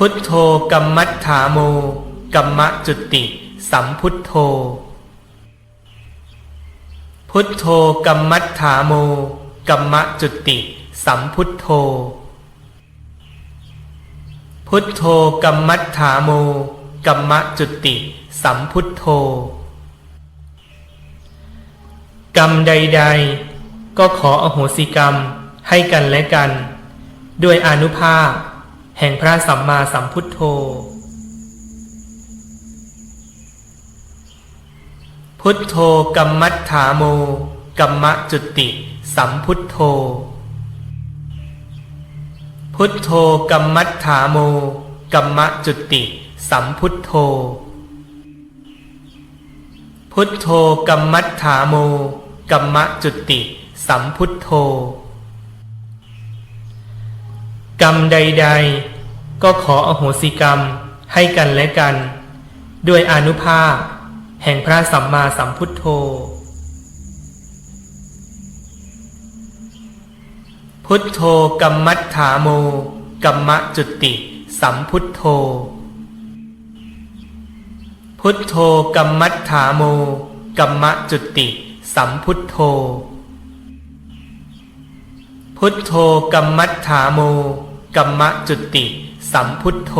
พุทโธกัมมัฏฐาโมกัมมะจุติ สัมพุทโธ พุทโธกัมมัฏฐาโมกัมมะจุติ สัมพุทโธ พุทโธกัมมัฏฐาโมกัมมะจุติ สัมพุทโธ กรรมใด ๆ ก็ขออโหสิกรรมให้กันและกัน ด้วยอนุภาพ แห่งพระสัมมาสัมพุทโธ พุทโธกัมมัฏฐาโมกัมมะจุติ สัมพุทโธ พุทโธกัมมัฏฐาโมกัมมะจุติ สัมพุทโธ พุทโธกัมมัฏฐาโมกัมมะจุติ สัมพุทโธ กรรมใด ๆ ก็ขออโหสิกรรมให้กันและกัน ด้วยอนุภาพ แห่งพระสัมมาสัมพุทโธ พุทโธกัมมัฏฐาโมกัมมะจุติ สัมพุทโธ พุทโธกัมมัฏฐาโมกัมมะจุติ สัมพุทโธ พุทโธกัมมัฏฐาโม กัมมะจุติสัมพุทโธ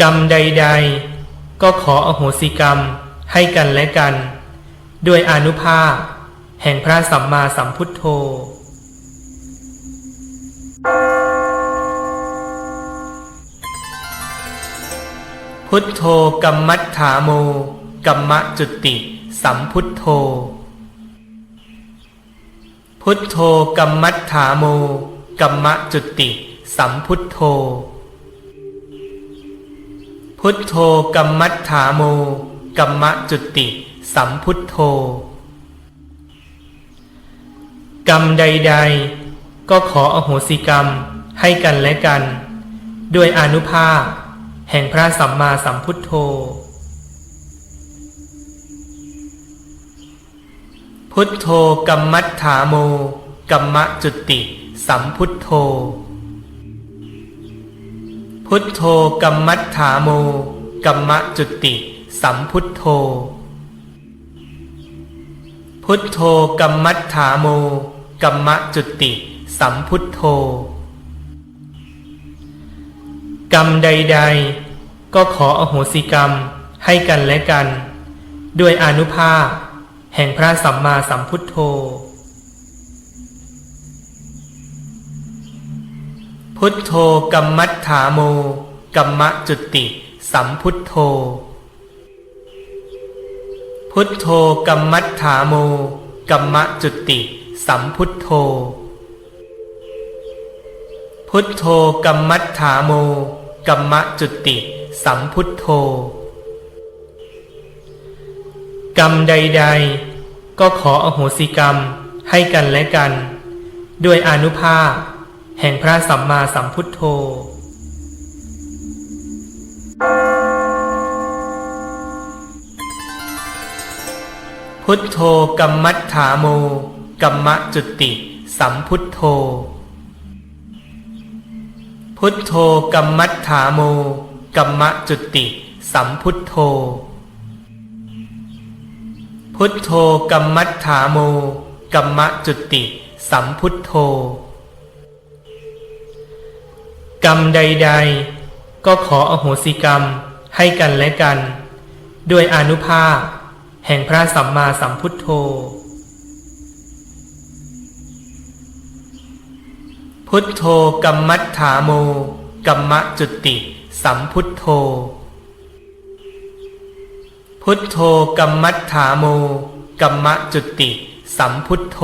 กรรมใด ๆ ก็ขออโหสิกรรมให้กันและกัน ด้วยอนุภาพ แห่งพระสัมมาสัมพุทโธพุทโธกัมมัฏฐาโมกัมมะจุติ สัมพุทโธ พุทโธกัมมัฏฐาโมกัมมะจุติ สัมพุทโธ พุทโธกัมมัฏฐาโมกัมมะจุติ สัมพุทโธ กรรมใด ๆ ก็ขออโหสิกรรมให้กันและกัน ด้วยอนุภาพ แห่งพระสัมมาสัมพุทโธ พุทโธกัมมัฏฐาโม กัมมะจุติ สัมพุทโธ พุทโธกัมมัฏฐาโม กัมมะจุติ สัมพุทโธ พุทโธกัมมัฏฐาโม กัมมะจุติ สัมพุทโธ กรรมใด ๆ ก็ขออโหสิกรรมให้กันและกัน ด้วยอนุภาพ ห่งพระสัมมาสัมพุทโธ พุทโธกัมมัฏฐาโมกัมมะจุติสัมพุทโธ พุทโธกัมมัฏฐาโมกัมมะจุติ สัมพุทโธ พุทโธกัมมัฏฐาโมกัมมะจุติ สัมพุทโธ กรรมใด ๆ ก็ขออโหสิกรรมให้กันและกัน ด้วยอนุภาพ แห่งพระสัมมาสัมพุทโธพุทโธกัมมัฏฐาโมกัมมะจุติสัมพุทโธ พุทโธกัมมัฏฐาโมกัมมะจุติ สัมพุทโธ พุทโธกัมมัฏฐาโมกัมมะจุติ สัมพุทโธ กรรมใด ๆ ก็ขออโหสิกรรมให้กันและกัน ด้วยอนุภาพ แห่งพระสัมมาสัมพุทโธ พุทโธกัมมัฏฐาโมกัมมะจุติ สัมพุทโธ พุทโธกัมมัฏฐาโมกัมมะจุติสัมพุทโธ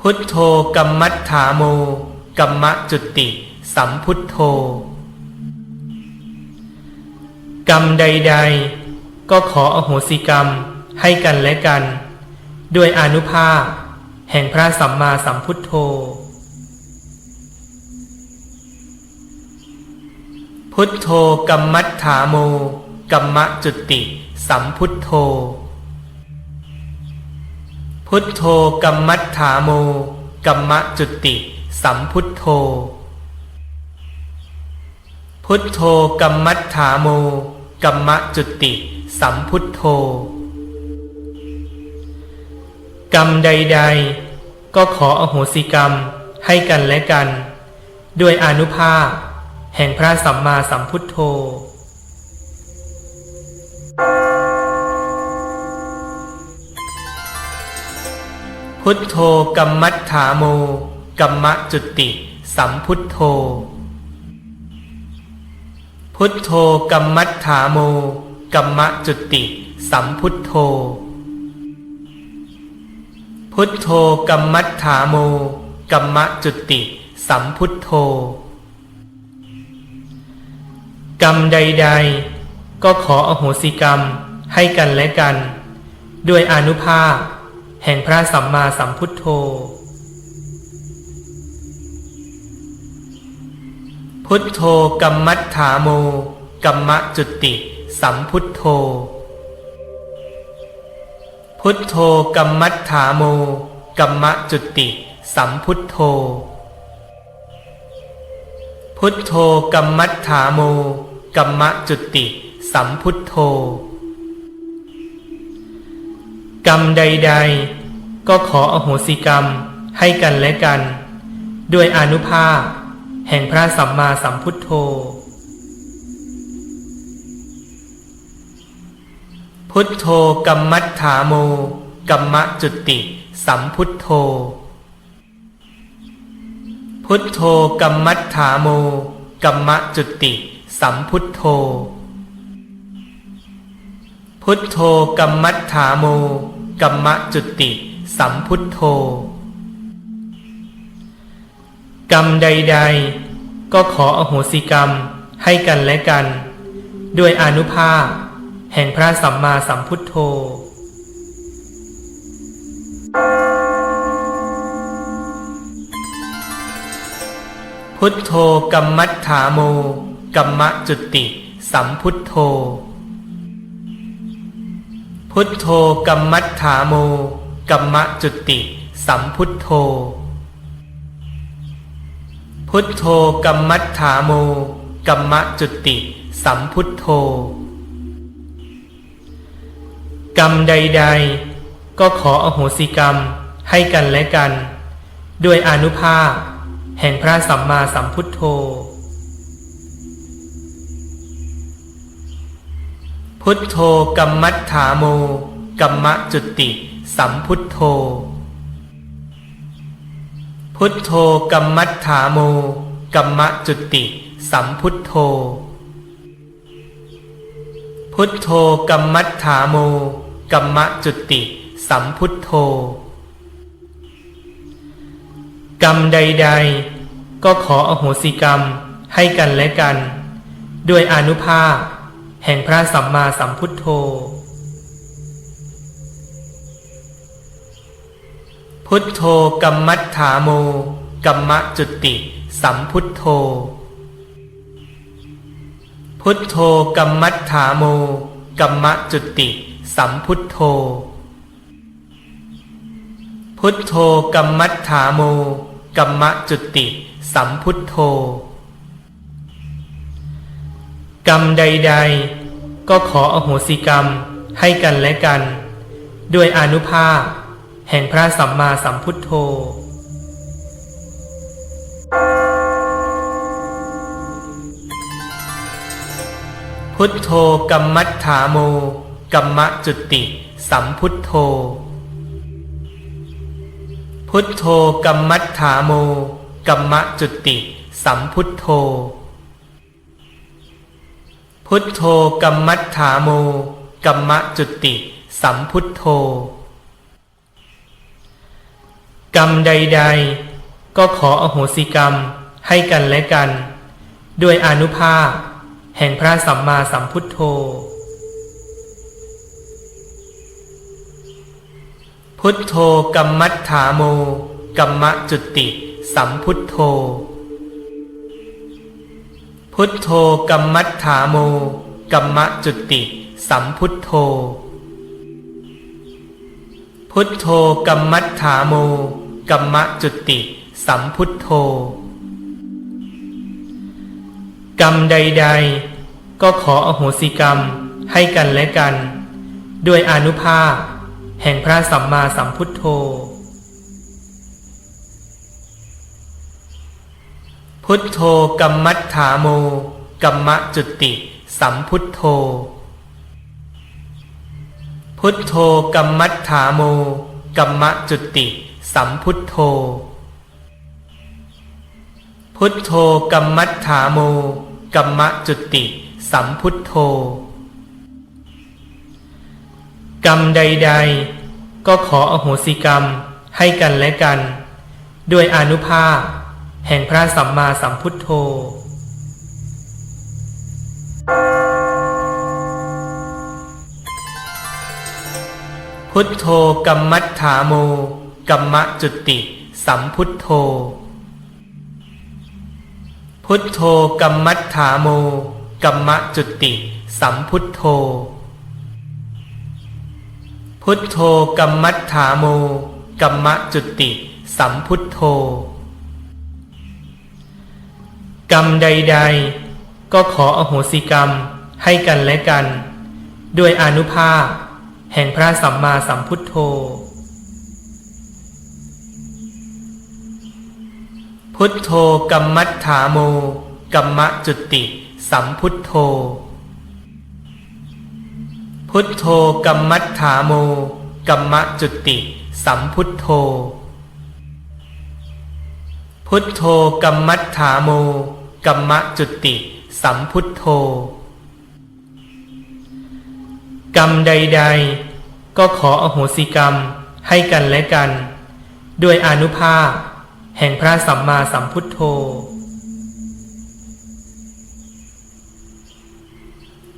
พุทโธกัมมัฏฐาโมกัมมะจุติ สัมพุทโธ กรรมใด ๆ ก็ขออโหสิกรรมให้กันและกัน ด้วยอนุภาพ แห่งพระสัมมาสัมพุทโธ พุทโธกัมมัฏฐาโมกัมมะจุติ สัมพุทโธ พุทโธกัมมัฏฐาโมกัมมะจุติ สัมพุทโธ พุทโธกัมมัฏฐาโมกัมมะจุติ สัมพุทโธ กรรมใด ๆ ก็ขออโหสิกรรมให้กันและกัน ด้วยอนุภาพ แห่งพระสัมมาสัมพุทโธ พุทโธกัมมัฏฐาโม กัมมะจุติ สัมพุทโธ พุทโธกัมมัฏฐาโม กัมมะจุติ สัมพุทโธ พุทโธกัมมัฏฐาโม กัมมะจุติ สัมพุทโธ กรรมใด ๆ ก็ขออโหสิกรรมให้กันและกัน ด้วยอนุภาพ แห่งพระสัมมาสัมพุทโธ พุทโธกัมมัฏฐาโมกัมมะจุติสัมพุทโธ พุทโธกัมมัฏฐาโมกัมมะจุติ สัมพุทโธ พุทโธกัมมัฏฐาโม กัมมะจุติ สัมพุทโธ กรรมใด ๆ ก็ขออโหสิกรรมให้กันและกัน ด้วยอนุภาพ แห่งพระสัมมาสัมพุทโธ พุทโธกัมมัฏฐาโมกัมมะจุติ สัมพุทโธ พุทโธกัมมัฏฐาโมกัมมะจุติ สัมพุทโธ พุทโธกัมมัฏฐาโมกัมมะจุติ สัมพุทโธ กรรมใด ๆ ก็ขออโหสิกรรมให้กันและกัน ด้วยอนุภาพ แห่งพระสัมมาสัมพุทโธพุทโธกัมมัฏฐาโม กัมมะจุติสัมพุทโธ พุทโธกัมมัฏฐาโมกัมมะจุติ สัมพุทโธ พุทโธกัมมัฏฐาโมกัมมะจุติ สัมพุทโธ กรรมใด ๆ ก็ขออโหสิกรรมให้กันและกัน ด้วยอนุภาพ แห่งพระสัมมาสัมพุทโธ พุทโธกัมมัฏฐาโม กัมมะจุติ สัมพุทโธ พุทโธกัมมัฏฐาโม กัมมะจุติ สัมพุทโธ พุทโธกัมมัฏฐาโม กัมมะจุติ สัมพุทโธ กรรมใด ๆ ก็ขออโหสิกรรมให้กันและกัน ด้วยอนุภาพ ห่งพระสัมมาสัมพุทโธ พุทโธกัมมัฏฐาโมกัมมะจุติสัมพุทโธ พุทโธกัมมัฏฐาโมกัมมะจุติ สัมพุทโธ พุทโธกัมมัฏฐาโมกัมมะจุติ สัมพุทโธ กรรมใด ๆ ก็ขออโหสิกรรมให้กันและกัน ด้วยอนุภาพ แห่งพระสัมมาสัมพุทโธพุทโธกัมมัฏฐาโมกัมมะจุติสัมพุทโธ พุทโธกัมมัฏฐาโมกัมมะจุติ สัมพุทโธ พุทโธกัมมัฏฐาโมกัมมะจุติ สัมพุทโธ กรรมใด ๆ ก็ขออโหสิกรรมให้กันและกัน ด้วยอนุภาพ แห่งพระสัมมาสัมพุทโธ พุทโธกัมมัฏฐาโมกัมมะจุติ สัมพุทโธ พุทโธกัมมัฏฐาโมกัมมะจุติ สัมพุทโธ พุทโธกัมมัฏฐาโมกัมมะจุติ สัมพุทโธ กรรมใด ๆ ก็ขออโหสิกรรมให้กันและกัน ด้วยอนุภาพ แห่งพระสัมมาสัมพุทโธ พุทโธกัมมัฏฐาโมกัมมะจุติสัมพุทโธ พุทโธกัมมัฏฐาโมกัมมะจุติ สัมพุทโธ พุทโธกัมมัฏฐาโมกัมมะจุติ สัมพุทโธ กรรมใด ๆ ก็ขออโหสิกรรมให้กันและกัน ด้วยอนุภาพ แห่งพระสัมมาสัมพุทโธ พุทโธกัมมัฏฐาโม กัมมะจุติ สัมพุทโธ พุทโธกัมมัฏฐาโม กัมมะจุติ สัมพุทโธ พุทโธกัมมัฏฐาโม กัมมะจุติ สัมพุทโธ กรรมใด ๆ ก็ขออโหสิกรรมให้กันและกัน ด้วยอนุภาพ แห่งพระสัมมาสัมพุทโธ พุทโธกัมมัฏฐาโมกัมมะจุติสัมพุทโธ พุทโธกัมมัฏฐาโมกัมมะจุติ สัมพุทโธ พุทโธกัมมัฏฐาโม กัมมะจุติ สัมพุทโธ กรรมใด ๆ ก็ขออโหสิกรรมให้กันและกัน ด้วยอนุภาพ แห่งพระสัมมาสัมพุทโธ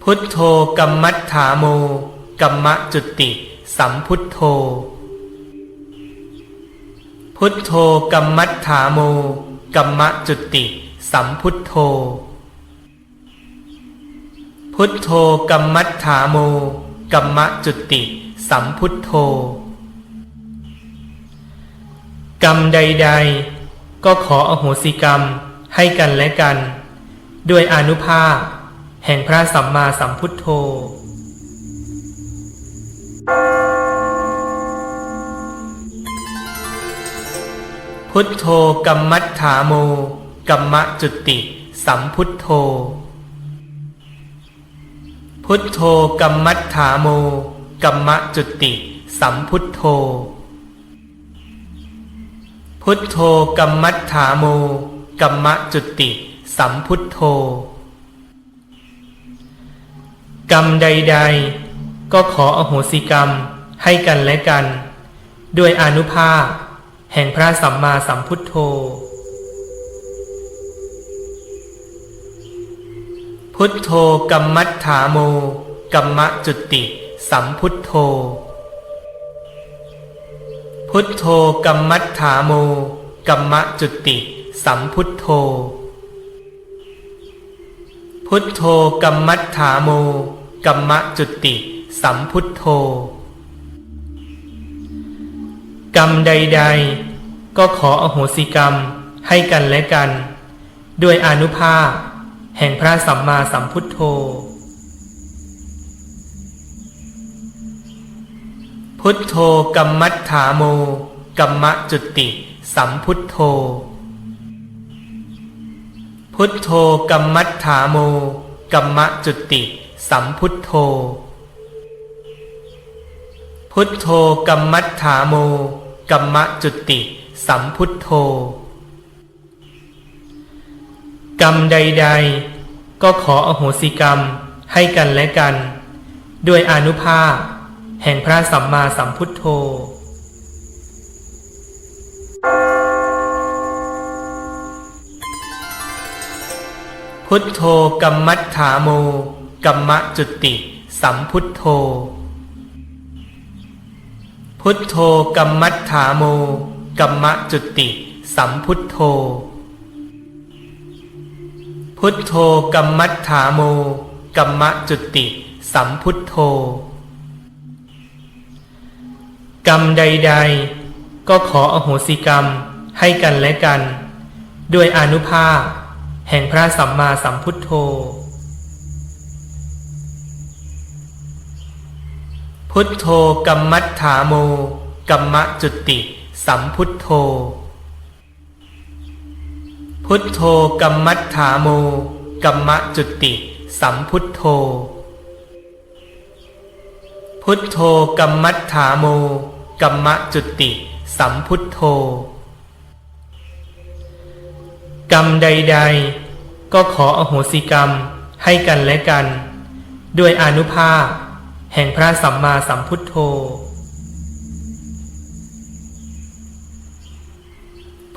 พุทโธกัมมัฏฐาโมกัมมะจุติ สัมพุทโธ พุทโธกัมมัฏฐาโมกัมมะจุติ สัมพุทโธ พุทโธกัมมัฏฐาโมกัมมะจุติ สัมพุทโธ กรรมใด ๆ ก็ขออโหสิกรรมให้กันและกัน ด้วยอนุภาพ แห่งพระสัมมาสัมพุทโธพุทโธกัมมัฏฐาโม กัมมะจุติ สัมพุทโธ พุทโธกัมมัฏฐาโม กัมมะจุติ สัมพุทโธ พุทโธกัมมัฏฐาโม กัมมะจุติ สัมพุทโธ กรรมใด ๆ ก็ขออโหสิกรรมให้กันและกัน ด้วยอนุภาพ แห่งพระสัมมาสัมพุทโธ พุทโธกัมมัฏฐาโม กัมมะจุติ สัมพุทโธ พุทโธกัมมัฏฐาโม กัมมะจุติ สัมพุทโธ พุทโธกัมมัฏฐาโม กัมมะจุติ สัมพุทโธ กรรมใด ๆ ก็ขออโหสิกรรมให้กันและกัน ด้วยอนุภาพ แห่งพระสัมมาสัมพุทโธ พุทโธกัมมัฏฐาโมกัมมะจุติ สัมพุทโธ พุทโธกัมมัฏฐาโมกัมมะจุติ สัมพุทโธ พุทโธกัมมัฏฐาโมกัมมะจุติ สัมพุทโธกรรมใด ๆ ก็ขออโหสิกรรมให้กันและกัน ด้วยอนุภาพ แห่งพระสัมมาสัมพุทโธพุทโธกัมมัฏฐาโมกัมมะจุติสัมพุทโธ พุทโธกัมมัฏฐาโมกัมมะจุติ สัมพุทโธ พุทโธกัมมัฏฐาโมกัมมะจุติ สัมพุทโธ กรรมใด ๆ ก็ขออโหสิกรรมให้กันและกัน ด้วยอนุภาพ แห่งพระสัมมาสัมพุทโธ พุทโธกัมมัฏฐาโมกัมมะจุติ สัมพุทโธ พุทโธกัมมัฏฐาโมกัมมะจุติสัมพุทโธ พุทโธกัมมัฏฐาโมกัมมะจุติ สัมพุทโธ กรรมใด ๆ ก็ขออโหสิกรรมให้กันและกัน ด้วยอนุภาพ แห่งพระสัมมาสัมพุทโธ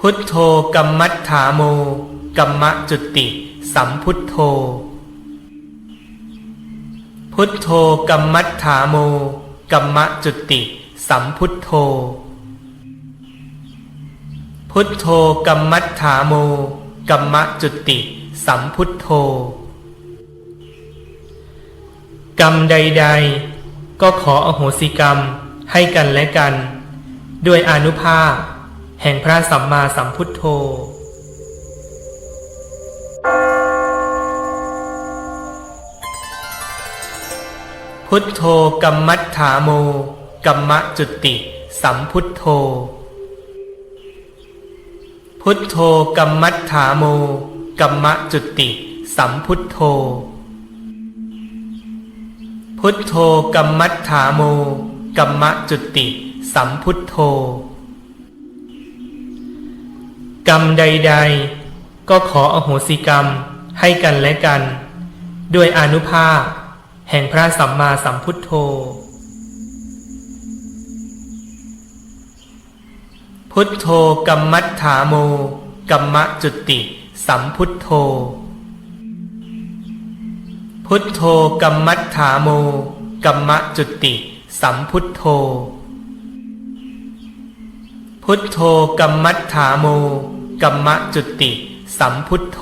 พุทโธกัมมัฏฐาโมกัมมะจุติ สัมพุทโธ พุทโธกัมมัฏฐาโมกัมมะจุติ สัมพุทโธ พุทโธกัมมัฏฐาโมกัมมะจุติ สัมพุทโธ กรรมใด ๆ ก็ขออโหสิกรรมให้กันและกัน ด้วยอนุภาพ แห่งพระสัมมาสัมพุทโธ พุทโธกัมมัฏฐาโม กัมมะจุติ สัมพุทโธ พุทโธกัมมัฏฐาโม กัมมะจุติ สัมพุทโธ พุทโธกัมมัฏฐาโม กัมมะจุติ สัมพุทโธ กรรมใด ๆ ก็ขออโหสิกรรมให้กันและกัน ด้วยอนุภาพ แห่งพระสัมมาสัมพุทโธ พุทโธกัมมัฏฐาโมกัมมะจุติสัมพุทโธ พุทโธกัมมัฏฐาโมกัมมะจุติ สัมพุทโธ พุทโธกัมมัฏฐาโม กัมมะจุติ สัมพุทโธ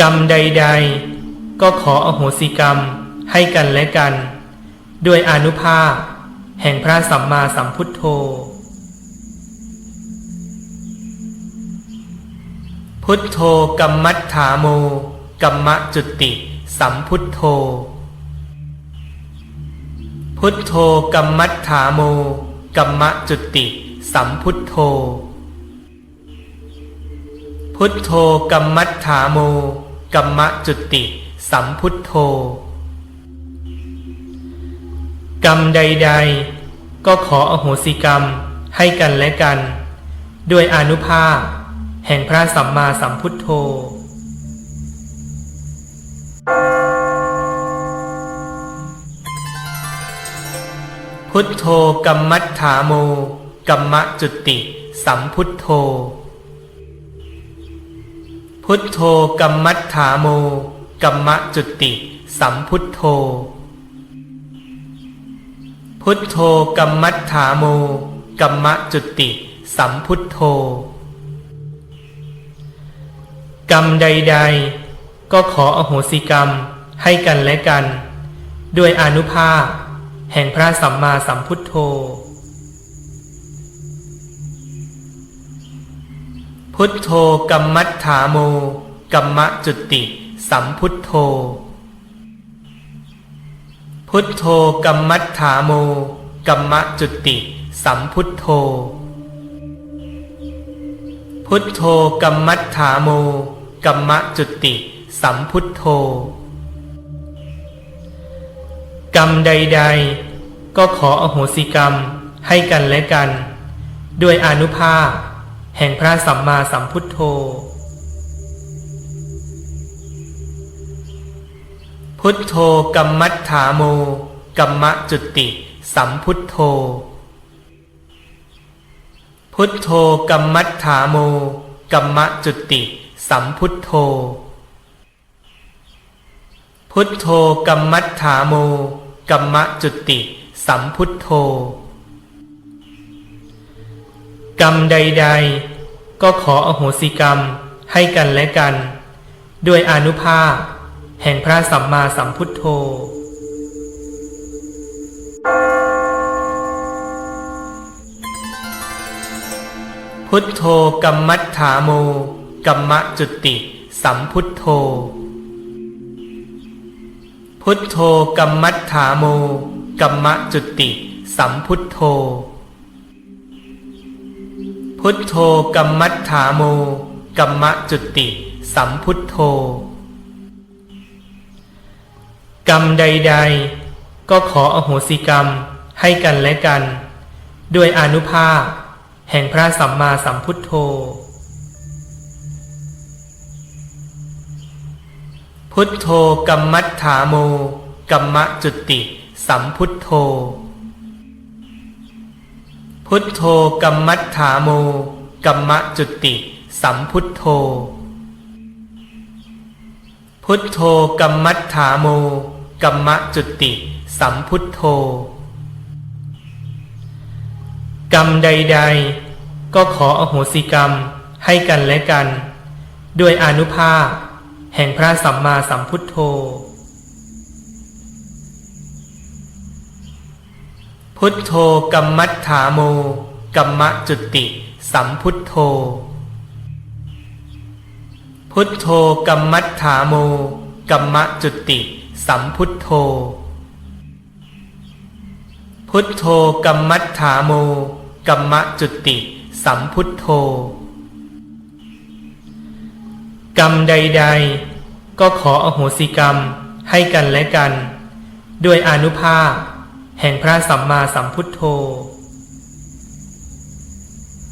กรรมใด ๆ ก็ขออโหสิกรรมให้กันและกัน ด้วยอนุภาพ แห่งพระสัมมาสัมพุทโธ พุทโธกัมมัฏฐาโมกัมมะจุติ สัมพุทโธ พุทโธกัมมัฏฐาโมกัมมะจุติ สัมพุทโธ พุทโธกัมมัฏฐาโมกัมมะจุติ สัมพุทโธ กรรมใด ๆ ก็ขออโหสิกรรมให้กันและกัน ด้วยอนุภาพ แห่งพระสัมมาสัมพุทโธพุทโธกัมมัฏฐาโม กัมมะจุติ สัมพุทโธ พุทโธกัมมัฏฐาโม กัมมะจุติ สัมพุทโธ พุทโธกัมมัฏฐาโม กัมมะจุติ สัมพุทโธ กรรมใด ๆ ก็ขออโหสิกรรมให้กันและกัน ด้วยอนุภาพแห่งพระสัมมาสัมพุทโธ พุทโธกัมมัฏฐาโมกัมมะจุติ สัมพุทโธ พุทโธกัมมัฏฐาโมกัมมะจุติ สัมพุทโธ พุทโธกัมมัฏฐาโมกัมมะจุติ สัมพุทโธ กรรมใด ๆ ก็ขออโหสิกรรมให้กันและกัน ด้วยอนุภาพ แห่งพระสัมมาสัมพุทโธ พุทโธกัมมัฏฐาโมกัมมะจุติสัมพุทโธ พุทโธกัมมัฏฐาโมกัมมะจุติ สัมพุทโธ พุทโธกัมมัฏฐาโมกัมมะจุติ สัมพุทโธ กรรมใด ๆ ก็ขออโหสิกรรมให้กันและกัน ด้วยอนุภาพ แห่งพระสัมมาสัมพุทโธพุทโธกัมมัฏฐาโมกัมมะจุติสัมพุทโธ พุทโธกัมมัฏฐาโมกัมมะจุติ สัมพุทโธ พุทโธกัมมัฏฐาโมกัมมะจุติ สัมพุทโธ กรรมใด ๆ ก็ขออโหสิกรรมให้กันและกัน ด้วยอนุภาพ แห่งพระสัมมาสัมพุทโธ พุทโธกัมมัฏฐาโมกัมมะจุติ สัมพุทโธ พุทโธกัมมัฏฐาโมกัมมะจุติ สัมพุทโธ พุทโธกัมมัฏฐาโมกัมมะจุติ สัมพุทโธ กรรมใด ๆ ก็ขออโหสิกรรมให้กันและกัน ด้วยอนุภาพ แห่งพระสัมมาสัมพุทโธ พุทโธกัมมัฏฐาโมกัมมะจุติสัมพุทโธ พุทโธกัมมัฏฐาโมกัมมะจุติ สัมพุทโธ พุทโธกัมมัฏฐาโมกัมมะจุติ สัมพุทโธ กรรมใด ๆ ก็ขออโหสิกรรมให้กันและกัน ด้วยอนุภาพ แห่งพระสัมมาสัมพุทโธ